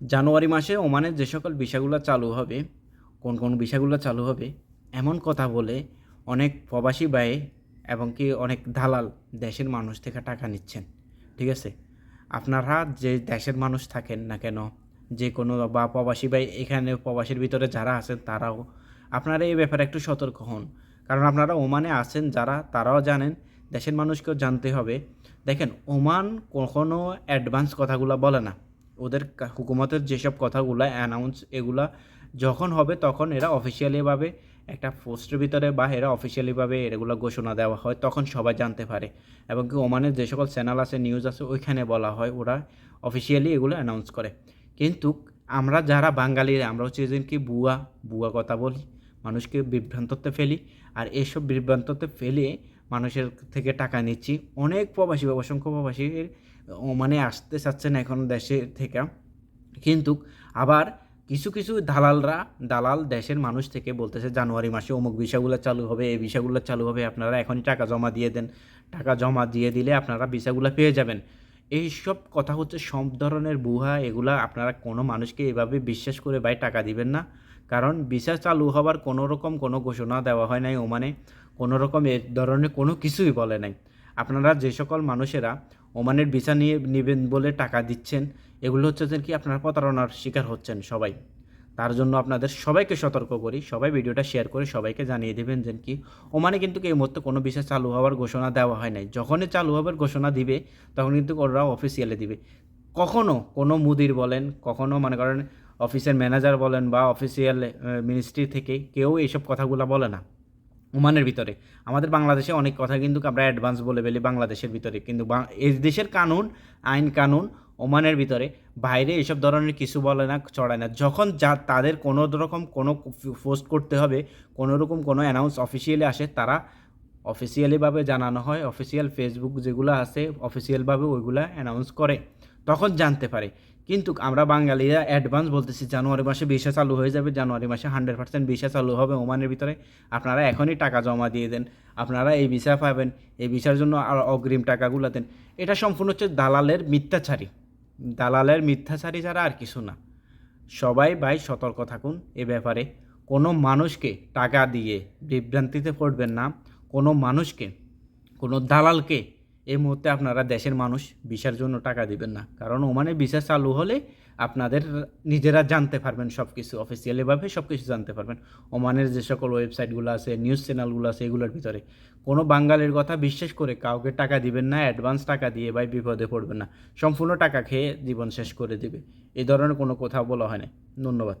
জানুয়ারি মাসে ওমানের যে সকল ভিসাগুলো চালু হবে, কোন কোন ভিসাগুলো চালু হবে, এমন কথা বলে অনেক প্রবাসী ভাই এবং কি অনেক দালাল দেশের মানুষ থেকে টাকা নিচ্ছেন। ঠিক আছে? আপনারা যে দেশের মানুষ থাকেন না কেন, যে কোনো বা প্রবাসী ভাই এখানে প্রবাসীর ভিতরে যারা আছেন তারাও, আপনারা এই ব্যাপারে একটু সতর্ক হন। কারণ আপনারা ওমানে আছেন যারা, তারাও জানেন, দেশের মানুষকেও জানতে হবে। দেখেন, ওমান কখনো অ্যাডভান্স কথাগুলো বলে না। ওদের হুকুমতের যেসব কথাগুলো অ্যানাউন্স এগুলা যখন হবে তখন এরা অফিসিয়ালিভাবে একটা পোস্টের ভিতরে বা এরা অফিসিয়ালিভাবে এগুলো ঘোষণা দেওয়া হয়, তখন সবাই জানতে পারে। এবং কি ওমানের যে সকল চ্যানেল আছে নিউজ আছে, ওইখানে বলা হয় ওরা অফিসিয়ালি এগুলো অ্যানাউন্স করে। কিন্তু আমরা যারা বাঙালিরা আমরা হচ্ছে যেদিন কি বুয়া বুয়া কথা বলি, মানুষকে বিভ্রান্ততে ফেলি, আর এসব বিভ্রান্ততে ফেলে মানুষের থেকে টাকা নিচ্ছি, অনেক প্রবাসী, অসংখ্য প্রবাসী মানে আসতে চাচ্ছেন এখন দেশে থেকে। কিন্তু আবার কিছু কিছু দালালরা, দালাল দেশের মানুষ থেকে বলতেছে, জানুয়ারি মাসে অমুক ভিসাগুলো চালু হবে, এই ভিসাগুলো চালু হবে, আপনারা এখনই টাকা জমা দিয়ে দেন। টাকা জমা দিয়ে দিলে আপনারা ভিসাগুলো পেয়ে যাবেন। এইসব কথা হচ্ছে সব ধরনের বুহা, এগুলা আপনারা কোনো মানুষকে এভাবে বিশ্বাস করে ভাই টাকা দিবেন না। কারণ ভিসা চালু হবার কোনো রকম কোনো ঘোষণা দেওয়া হয় নাই ওমানে, কোনো রকম এ ধরনের কোনো কিছুই বলে নাই। আপনারা যে সকল মানুষেরা ওমানের ভিসা নিয়ে নেবেন বলে টাকা দিচ্ছেন, এগুলো হচ্ছে কি আপনারা প্রতারণার শিকার হচ্ছেন সবাই। তার জন্য আপনাদের সবাইকে সতর্ক করি, সবাই ভিডিওটা শেয়ার করে সবাইকে জানিয়ে দেবেন যে কি ওমানে কিন্তু এই মুহূর্তে কোনো বিষয় চালু হওয়ার ঘোষণা দেওয়া হয় নাই। যখনই চালু হওয়ার ঘোষণা দিবে, তখন কিন্তু ওরা অফিসিয়ালে দিবে। কখনো কোনো মুদির বলেন, কখনো মনে করেন অফিসের ম্যানেজার বলেন বা অফিসিয়াল মিনিস্ট্রি থেকে কেউ এইসব কথাগুলো বলে না। ওমানের ভিতরে। আমাদের বাংলাদেশে অনেক কথা কিন্তু আমরা অ্যাডভান্স বলে ফেলি বাংলাদেশের ভিতরে। কিন্তু এই দেশের কানুন, আইন কানুন ওমানের ভিতরে। বাইরে এসব ধরনের কিছু বলে না, চড়ায় না। যখন যা, তাদের কোনো রকম কোনো পোস্ট করতে হবে, কোনো রকম কোনো অ্যানাউন্স অফিসিয়ালি আসে, তারা অফিসিয়ালিভাবে জানানো হয়। অফিসিয়াল ফেসবুক যেগুলো আছে অফিসিয়ালভাবে ওইগুলো অ্যানাউন্স করে। তখন জানতে পারে। কিন্তু আমরা বাঙালিরা অ্যাডভান্স বলতেছি জানুয়ারি মাসে ভিসা চালু হয়ে যাবে, জানুয়ারি মাসে হান্ড্রেড পার্সেন্ট ভিসা চালু হবে ওমানের ভিতরে। আপনারা এখনই টাকা জমা দিয়ে দেন, আপনারা এই ভিসা পাবেন, এই ভিসার জন্য আর অগ্রিম টাকাগুলো দেন। এটা সম্পূর্ণ হচ্ছে দালালের মিথ্যাচারী। দালালের মিথ্যাচারী ছাড়া আর কিছু না। সবাই ভাই সতর্ক থাকুন এ ব্যাপারে। কোনো মানুষকে টাকা দিয়ে বিভ্রান্তিতে পড়বেন না। কোনো মানুষকে, কোনো দালালকে এই মুহূর্তে আপনারা দেশের মানুষ ভিসার জন্য টাকা দিবেন না। কারণ ওমানে ভিসা চালু হলে আপনাদের নিজেরা জানতে পারবেন সব কিছু অফিসিয়ালিভাবে সব কিছু জানতে পারবেন। ওমানের যে সকল ওয়েবসাইটগুলো আছে নিউজ চ্যানেলগুলো আছে, এগুলোর ভিতরে। কোনো বাঙালির কথা বিশ্বাস করে কাউকে টাকা দিবেন না অ্যাডভান্স টাকা দিয়ে ভাই বিপদে পড়বেন না। সম্পূর্ণ টাকা খেয়ে জীবন শেষ করে দিবে। এই ধরনের কোনো কথা বলা হয় না ধন্যবাদ।